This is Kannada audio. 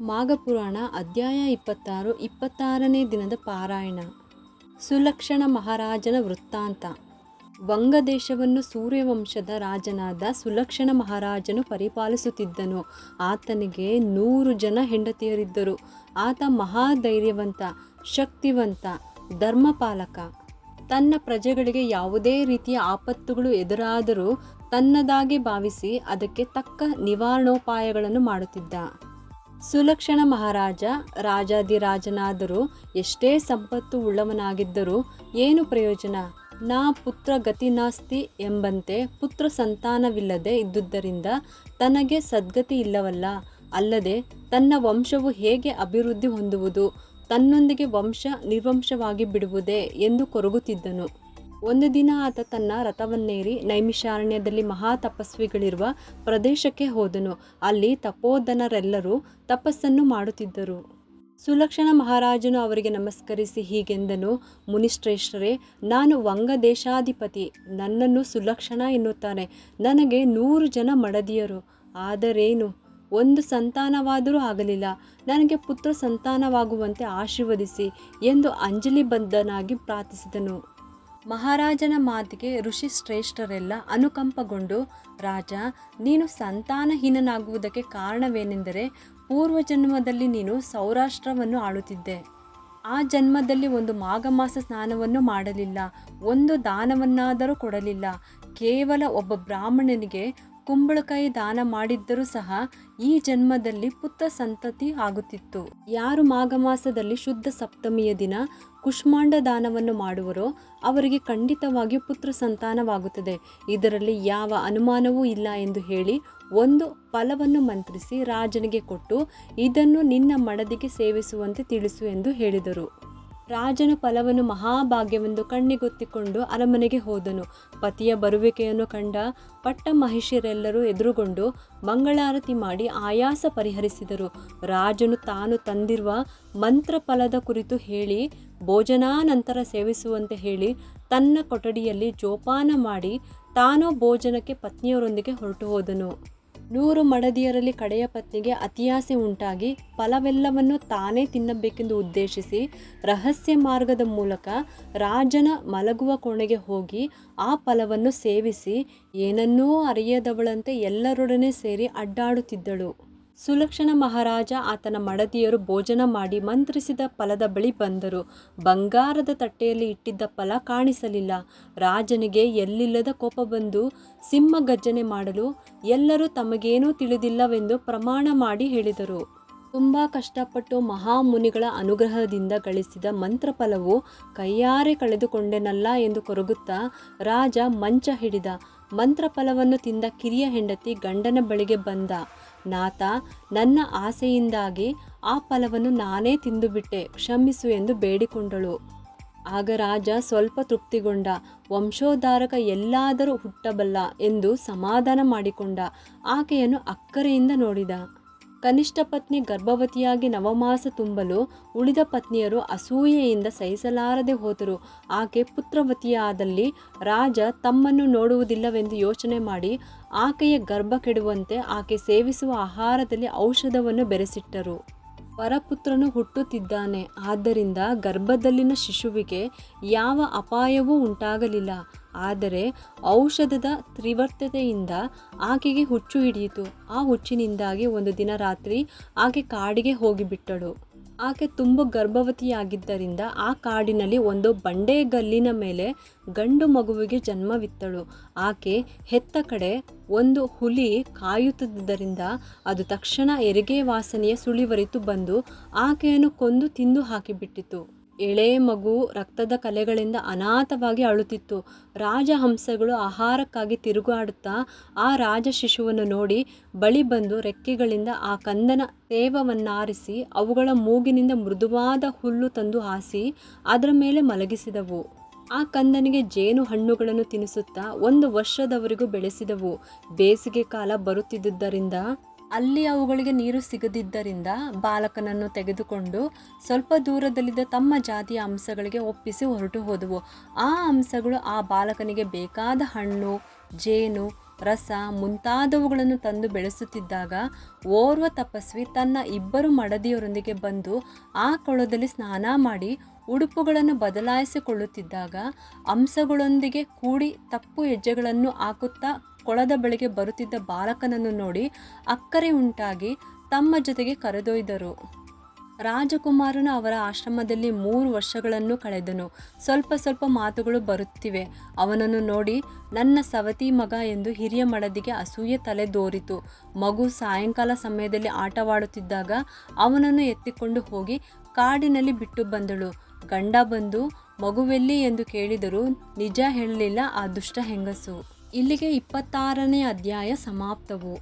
ಮಾಘಪುರಾಣ ಅಧ್ಯಾಯ ಇಪ್ಪತ್ತಾರು, ಇಪ್ಪತ್ತಾರನೇ ದಿನದ ಪಾರಾಯಣ. ಸುಲಕ್ಷಣ ಮಹಾರಾಜನ ವೃತ್ತಾಂತ. ವಂಗದೇಶವನ್ನು ಸೂರ್ಯವಂಶದ ರಾಜನಾದ ಸುಲಕ್ಷಣ ಮಹಾರಾಜನು ಪರಿಪಾಲಿಸುತ್ತಿದ್ದನು. ಆತನಿಗೆ ನೂರು ಜನ ಹೆಂಡತಿಯರಿದ್ದರು. ಆತ ಮಹಾಧೈರ್ಯವಂತ, ಶಕ್ತಿವಂತ, ಧರ್ಮಪಾಲಕ. ತನ್ನ ಪ್ರಜೆಗಳಿಗೆ ಯಾವುದೇ ರೀತಿಯ ಆಪತ್ತುಗಳು ಎದುರಾದರೂ ತನ್ನದಾಗಿ ಭಾವಿಸಿ ಅದಕ್ಕೆ ತಕ್ಕ ನಿವಾರಣೋಪಾಯಗಳನ್ನು ಮಾಡುತ್ತಿದ್ದ. ಸುಲಕ್ಷಣ ಮಹಾರಾಜ ರಾಜಾದಿರಾಜನಾದರೂ ಎಷ್ಟೇ ಸಂಪತ್ತು ಉಳ್ಳವನಾಗಿದ್ದರೂ ಏನು ಪ್ರಯೋಜನ? ನಾ ಪುತ್ರ ಗತಿ ನಾಸ್ತಿ ಎಂಬಂತೆ ಪುತ್ರ ಸಂತಾನವಿಲ್ಲದೆ ಇದ್ದುದರಿಂದ ತನಗೆ ಸದ್ಗತಿ ಇಲ್ಲವಲ್ಲ. ಅಲ್ಲದೆ ತನ್ನ ವಂಶವು ಹೇಗೆ ಅಭಿವೃದ್ಧಿ ಹೊಂದುವುದು? ತನ್ನೊಂದಿಗೆ ವಂಶ ನಿರ್ವಂಶವಾಗಿ ಬಿಡುವುದೇ ಎಂದು ಕೊರಗುತ್ತಿದ್ದನು. ಒಂದು ದಿನ ಆತ ತನ್ನ ರಥವನ್ನೇರಿ ನೈಮಿಷಾರಣ್ಯದಲ್ಲಿ ಮಹಾ ತಪಸ್ವಿಗಳಿರುವ ಪ್ರದೇಶಕ್ಕೆ ಹೋದನು. ಅಲ್ಲಿ ತಪೋಧನರೆಲ್ಲರೂ ತಪಸ್ಸನ್ನು ಮಾಡುತ್ತಿದ್ದರು. ಸುಲಕ್ಷಣ ಮಹಾರಾಜನು ಅವರಿಗೆ ನಮಸ್ಕರಿಸಿ ಹೀಗೆಂದನು, ಮುನಿಶ್ರೇಷ್ಠರೇ, ನಾನು ವಂಗ ದೇಶಾಧಿಪತಿ ನನ್ನನ್ನು ಸುಲಕ್ಷಣ ಎನ್ನುತ್ತಾನೆ. ನನಗೆ ನೂರು ಜನ ಮಡದಿಯರು. ಆದರೇನು? ಒಂದು ಸಂತಾನವಾದರೂ ಆಗಲಿಲ್ಲ. ನನಗೆ ಪುತ್ರ ಸಂತಾನವಾಗುವಂತೆ ಆಶೀರ್ವದಿಸಿ ಎಂದು ಅಂಜಲಿಬದ್ಧನಾಗಿ ಪ್ರಾರ್ಥಿಸಿದನು. ಮಹಾರಾಜನ ಮಾತಿಗೆ ಋಷಿ ಶ್ರೇಷ್ಠರೆಲ್ಲ ಅನುಕಂಪಗೊಂಡು, ರಾಜ, ನೀನು ಸಂತಾನಹೀನನಾಗುವುದಕ್ಕೆ ಕಾರಣವೇನೆಂದರೆ ಪೂರ್ವಜನ್ಮದಲ್ಲಿ ನೀನು ಸೌರಾಷ್ಟ್ರವನ್ನು ಆಳುತ್ತಿದ್ದೆ. ಆ ಜನ್ಮದಲ್ಲಿ ಒಂದು ಮಾಘಮಾಸ ಸ್ನಾನವನ್ನು ಮಾಡಲಿಲ್ಲ, ಒಂದು ದಾನವನ್ನಾದರೂ ಕೊಡಲಿಲ್ಲ. ಕೇವಲ ಒಬ್ಬ ಬ್ರಾಹ್ಮಣನಿಗೆ ಕುಂಬಳಕಾಯಿ ದಾನ ಮಾಡಿದ್ದರೂ ಸಹ ಈ ಜನ್ಮದಲ್ಲಿ ಪುತ್ರ ಸಂತತಿ ಆಗುತ್ತಿತ್ತು. ಯಾರು ಮಾಘಮಾಸದಲ್ಲಿ ಶುದ್ಧ ಸಪ್ತಮಿಯ ದಿನ ಕುಷ್ಮಾಂಡ ದಾನವನ್ನು ಮಾಡುವರೋ ಅವರಿಗೆ ಖಂಡಿತವಾಗಿಯೂ ಪುತ್ರ ಸಂತಾನವಾಗುತ್ತದೆ. ಇದರಲ್ಲಿ ಯಾವ ಅನುಮಾನವೂ ಇಲ್ಲ ಎಂದು ಹೇಳಿ ಒಂದು ಫಲವನ್ನು ಮಂತ್ರಿಸಿ ರಾಜನಿಗೆ ಕೊಟ್ಟು ಇದನ್ನು ನಿನ್ನ ಮಡದಿಗೆ ಸೇವಿಸುವಂತೆ ತಿಳಿಸು ಎಂದು ಹೇಳಿದರು. ರಾಜನು ಫಲವನ್ನು ಮಹಾಭಾಗ್ಯವೆಂದು ಕಣ್ಣಿಗೊತ್ತಿಕೊಂಡು ಅರಮನೆಗೆ ಹೋದನು. ಪತಿಯ ಬರುವಿಕೆಯನ್ನು ಕಂಡ ಪಟ್ಟ ಮಹಿಷಿಯರೆಲ್ಲರೂ ಎದುರುಗೊಂಡು ಮಂಗಳಾರತಿ ಮಾಡಿ ಆಯಾಸ ಪರಿಹರಿಸಿದರು. ರಾಜನು ತಾನು ತಂದಿರುವ ಮಂತ್ರ ಫಲದ ಕುರಿತು ಹೇಳಿ, ಭೋಜನಾನಂತರ ಸೇವಿಸುವಂತೆ ಹೇಳಿ, ತನ್ನ ಕೊಠಡಿಯಲ್ಲಿ ಜೋಪಾನ ಮಾಡಿ ತಾನು ಭೋಜನಕ್ಕೆ ಪತ್ನಿಯರೊಂದಿಗೆ ಹೊರಟು ಹೋದನು ನೂರು ಮಡದಿಯರಲ್ಲಿ ಕಡೆಯ ಪತ್ನಿಗೆ ಅತಿಯಾಸೆ ಉಂಟಾಗಿ ಫಲವೆಲ್ಲವನ್ನು ತಾನೇ ತಿನ್ನಬೇಕೆಂದು ಉದ್ದೇಶಿಸಿ ರಹಸ್ಯ ಮಾರ್ಗದ ಮೂಲಕ ರಾಜನ ಮಲಗುವ ಕೋಣೆಗೆ ಹೋಗಿ ಆ ಫಲವನ್ನು ಸೇವಿಸಿ ಏನನ್ನೂ ಅರಿಯದವಳಂತೆ ಎಲ್ಲರೊಡನೆ ಸೇರಿ ಅಡ್ಡಾಡುತ್ತಿದ್ದಳು. ಸುಲಕ್ಷಣ ಮಹಾರಾಜ ಆತನ ಮಡದಿಯರು ಭೋಜನ ಮಾಡಿ ಮಂತ್ರಿಸಿದ ಫಲದ ಬಳಿ ಬಂದರು. ಬಂಗಾರದ ತಟ್ಟೆಯಲ್ಲಿ ಇಟ್ಟಿದ್ದ ಫಲ ಕಾಣಿಸಲಿಲ್ಲ. ರಾಜನಿಗೆ ಎಲ್ಲಿಲ್ಲದ ಕೋಪ ಬಂದು ಸಿಂಹ ಗರ್ಜನೆ ಮಾಡಲು ಎಲ್ಲರೂ ತಮಗೇನೂ ತಿಳಿದಿಲ್ಲವೆಂದು ಪ್ರಮಾಣ ಮಾಡಿ ಹೇಳಿದರು. ತುಂಬ ಕಷ್ಟಪಟ್ಟು ಮಹಾಮುನಿಗಳ ಅನುಗ್ರಹದಿಂದ ಗಳಿಸಿದ ಮಂತ್ರಫಲವು ಕೈಯಾರೆ ಕಳೆದುಕೊಂಡೆನಲ್ಲ ಎಂದು ಕೊರಗುತ್ತಾ ರಾಜ ಮಂಚ ಹಿಡಿದ. ಮಂತ್ರಫಲವನ್ನು ತಿಂದ ಕಿರಿಯ ಹೆಂಡತಿ ಗಂಡನ ಬಳಿಗೆ ಬಂದ. ನಾತ, ನನ್ನ ಆಸೆಯಿಂದಾಗಿ ಆ ಫಲವನ್ನು ನಾನೇ ತಿಂದುಬಿಟ್ಟೆ, ಕ್ಷಮಿಸು ಎಂದು ಬೇಡಿಕೊಂಡಳು. ಆಗ ರಾಜ ಸ್ವಲ್ಪ ತೃಪ್ತಿಗೊಂಡ. ವಂಶೋದ್ಧಾರಕ ಎಲ್ಲಾದರೂ ಹುಟ್ಟಬಲ್ಲ ಎಂದು ಸಮಾಧಾನ ಮಾಡಿಕೊಂಡ. ಆಕೆಯನ್ನು ಅಕ್ಕರೆಯಿಂದ ನೋಡಿದ. ಕನಿಷ್ಠ ಪತ್ನಿ ಗರ್ಭವತಿಯಾಗಿ ನವಮಾಸ ತುಂಬಲು ಉಳಿದ ಪತ್ನಿಯರು ಅಸೂಯೆಯಿಂದ ಸಹಿಸಲಾರದೆ ಹೋದರು. ಆಕೆ ಪುತ್ರವತಿಯಾದಲ್ಲಿ ರಾಜ ತಮ್ಮನ್ನು ನೋಡುವುದಿಲ್ಲವೆಂದು ಯೋಚನೆ ಮಾಡಿ ಆಕೆಯ ಗರ್ಭ ಕೆಡುವಂತೆ ಆಕೆ ಸೇವಿಸುವ ಆಹಾರದಲ್ಲಿ ಔಷಧವನ್ನು ಬೆರೆಸಿಟ್ಟರು. ಪರಪುತ್ರನು ಹುಟ್ಟುತ್ತಿದ್ದಾನೆ. ಆದ್ದರಿಂದ ಗರ್ಭದಲ್ಲಿನ ಶಿಶುವಿಗೆ ಯಾವ ಅಪಾಯವೂ ಉಂಟಾಗಲಿಲ್ಲ. ಆದರೆ ಔಷಧದ ತ್ರಿವರ್ತತೆಯಿಂದ ಆಕೆಗೆ ಹುಚ್ಚು ಹಿಡಿಯಿತು. ಆ ಹುಚ್ಚಿನಿಂದಾಗಿ ಒಂದು ದಿನ ರಾತ್ರಿ ಆಕೆ ಕಾಡಿಗೆ ಹೋಗಿಬಿಟ್ಟಳು. ಆಕೆ ತುಂಬ ಗರ್ಭವತಿಯಾಗಿದ್ದರಿಂದ ಆ ಕಾಡಿನಲ್ಲಿ ಒಂದು ಬಂಡೆ ಗಲ್ಲಿನ ಮೇಲೆ ಗಂಡು ಮಗುವಿಗೆ ಜನ್ಮವಿತ್ತಳು. ಆಕೆ ಹೆತ್ತ ಕಡೆ ಒಂದು ಹುಲಿ ಕಾಯುತ್ತಿದ್ದರಿಂದ ಅದು ತಕ್ಷಣ ಎರಿಗೆ ವಾಸನೆಯ ಸುಳಿವರಿತು ಬಂದು ಆಕೆಯನ್ನು ಕೊಂದು ತಿಂದು ಹಾಕಿಬಿಟ್ಟಿತು. ಎಳೆ ಮಗು ರಕ್ತದ ಕಲೆಗಳಿಂದ ಅನಾಥವಾಗಿ ಅಳುತ್ತಿತ್ತು. ರಾಜಹಂಸಗಳು ಆಹಾರಕ್ಕಾಗಿ ತಿರುಗಾಡುತ್ತಾ ಆ ರಾಜ ಶಿಶುವನ್ನು ನೋಡಿ ಬಳಿ ಬಂದು ರೆಕ್ಕೆಗಳಿಂದ ಆ ಕಂದನ ತೇವವನ್ನಾರಿಸಿ ಅವುಗಳ ಮೂಗಿನಿಂದ ಮೃದುವಾದ ಹುಲ್ಲು ತಂದು ಹಾಸಿ ಅದರ ಮೇಲೆ ಮಲಗಿಸಿದವು. ಆ ಕಂದನಿಗೆ ಜೇನು ಹಣ್ಣುಗಳನ್ನು ತಿನ್ನಿಸುತ್ತಾ ಒಂದು ವರ್ಷದವರೆಗೂ ಬೆಳೆಸಿದವು. ಬೇಸಿಗೆ ಕಾಲ ಬರುತ್ತಿದ್ದುದರಿಂದ ಅಲ್ಲಿ ಅವುಗಳಿಗೆ ನೀರು ಸಿಗದಿದ್ದರಿಂದ ಬಾಲಕನನ್ನು ತೆಗೆದುಕೊಂಡು ಸ್ವಲ್ಪ ದೂರದಲ್ಲಿದ್ದ ತಮ್ಮ ಜಾತಿಯ ಅಂಶಗಳಿಗೆ ಒಪ್ಪಿಸಿ ಹೊರಟು ಹೋದವು. ಆ ಅಂಶಗಳು ಆ ಬಾಲಕನಿಗೆ ಬೇಕಾದ ಹಣ್ಣು, ಜೇನು, ರಸ ಮುಂತಾದವುಗಳನ್ನು ತಂದು ಬೆಳೆಸುತ್ತಿದ್ದಾಗ ಓರ್ವ ತಪಸ್ವಿ ತನ್ನ ಇಬ್ಬರು ಮಡದಿಯರೊಂದಿಗೆ ಬಂದು ಆ ಕೊಳದಲ್ಲಿ ಸ್ನಾನ ಮಾಡಿ ಉಡುಪುಗಳನ್ನು ಬದಲಾಯಿಸಿಕೊಳ್ಳುತ್ತಿದ್ದಾಗ ಅಂಶಗಳೊಂದಿಗೆ ಕೂಡಿ ತಪ್ಪು ಹೆಜ್ಜೆಗಳನ್ನು ಹಾಕುತ್ತಾ ಕೊಳದ ಬಳಿಗೆ ಬರುತ್ತಿದ್ದ ಬಾಲಕನನ್ನು ನೋಡಿ ಅಕ್ಕರೆ ಉಂಟಾಗಿ ತಮ್ಮ ಜೊತೆಗೆ ಕರೆದೊಯ್ದರು. ರಾಜಕುಮಾರನು ಅವರ ಆಶ್ರಮದಲ್ಲಿ ಮೂರು ವರ್ಷಗಳನ್ನು ಕಳೆದನು. ಸ್ವಲ್ಪ ಸ್ವಲ್ಪ ಮಾತುಗಳು ಬರುತ್ತಿವೆ. ಅವನನ್ನು ನೋಡಿ, ನನ್ನ ಸವತಿ ಮಗ ಎಂದು ಹಿರಿಯ ಮಡದಿಗೆ ಅಸೂಯೆ ತಲೆದೋರಿತು ಮಗು ಸಾಯಂಕಾಲ ಸಮಯದಲ್ಲಿ ಆಟವಾಡುತ್ತಿದ್ದಾಗ ಅವನನ್ನು ಎತ್ತಿಕೊಂಡು ಹೋಗಿ ಕಾಡಿನಲ್ಲಿ ಬಿಟ್ಟು ಬಂದಳು. ಗಂಡ ಬಂದು, ಮಗುವೆಲ್ಲಿ? ಎಂದು ಕೇಳಿದರೂ ನಿಜ ಹೇಳಲಿಲ್ಲ ಆ ದುಷ್ಟ ಹೆಂಗಸು. ಇಲ್ಲಿಗೆ ಇಪ್ಪತ್ತಾರನೇ ಅಧ್ಯಾಯ ಸಮಾಪ್ತವು.